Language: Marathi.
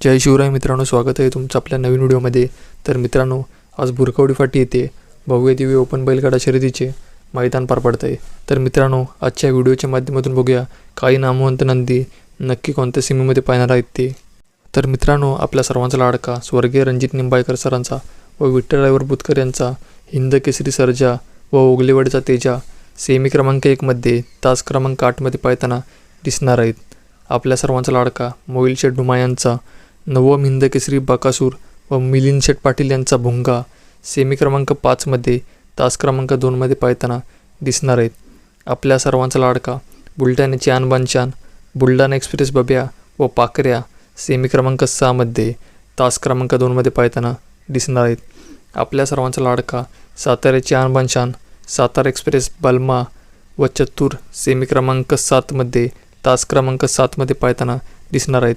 जय शिवराय मित्रांनो स्वागत आहे तुमचं आपल्या नवीन व्हिडिओमध्ये. तर मित्रांनो आज बुरकवडी फाटी येथे भव्य दिव्य ओपन बैलगाडा शर्यतीचे मैदान पार पडत आहे तर मित्रांनो आजच्या व्हिडिओच्या माध्यमातून बघूया काही नामवंत नंदी नक्की कोणत्या सीमेमध्ये पाहणार आहेत ते? तर मित्रांनो आपल्या सर्वांचा लाडका स्वर्गीय रणजित निंबाळकर सरांचा व विठ्ठल ड्रायव्हर बुतकर यांचा हिंद केसरी सर्जा व ओगलेवाडीचा तेजा सेमी क्रमांक एकमध्ये तास क्रमांक आठमध्ये पाहताना दिसणार आहेत. आपल्या सर्वांचा लाडका मोईल शेठ डुमा यांचा नवम हिंदकेसरी बाकासूर व मिलिंद शेठ पाटील यांचा भुंगा सेमी क्रमांक पाचमध्ये तास क्रमांक दोनमध्ये पाहताना दिसणार आहेत. आपल्या सर्वांचा लाडका बुलढाण्याची आणबानशान बुलढाणा एक्सप्रेस बब्या व पाकऱ्या सेमी क्रमांक सहामध्ये तास क्रमांक दोनमध्ये पाहताना दिसणार आहेत. आपल्या सर्वांचा लाडका साताऱ्याची आनबानशान सातारा एक्सप्रेस बल्मा व चतुर सेमी क्रमांक सातमध्ये तास क्रमांक सातमध्ये पाहताना दिसणार आहेत.